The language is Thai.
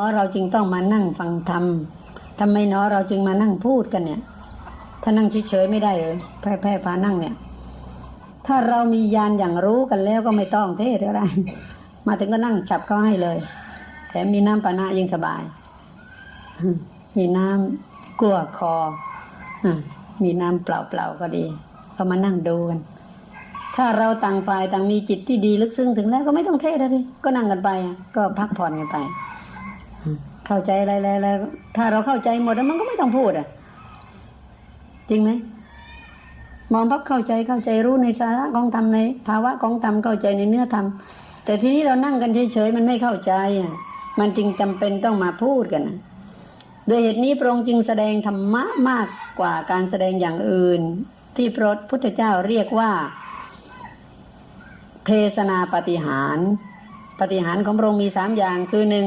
เราะเราจึงต้องมานั่งฟังธรรมทำไมเนาะเราจึงมานั่งพูดกันเนี่ย ถ้านั่งเฉยๆไม่ได้เลยแพร่ๆพานั่งเนี่ย ถ้าเรามียานอย่างรู้กันแล้วก็ไม่ต้องเทศก็ได้มาถึงก็นั่งจับเขาให้เลย แถมมีน้ำปานะยิ่งสบาย มีน้ำกลัวคออมีน้ำเปล่าๆก็ดีก็มานั่งดูกัน ถ้าเราต่างฝ่ายต่างมีจิตที่ดีลึกซึ้งถึงแล้วก็ไม่ต้องเทศอะไรก็นั่งกันไป ก็พักผ่อนกันไป เข้าใจอะไรแล้วถ้าเราเข้าใจหมดแล้วมันก็ไม่ต้องพูดอะ จริงไหมมองพับเข้าใจเข้าใจรู้ในสาระของธรรมในภาวะของธรรมเข้าใจในเนื้อธรรมแต่ทีนี้เรานั่งกันเฉยๆมันไม่เข้าใจอะมันจึงจำเป็นต้องมาพูดกันนะโดยเหตุนี้พระองค์จึงแสดงธรรมะมากกว่าการแสดงอย่างอื่น ที่พระพุทธเจ้าเรียกว่าเทศนาปฏิหาร ปฏิหารของพระองค์มีสามอย่างคือหนึ่ง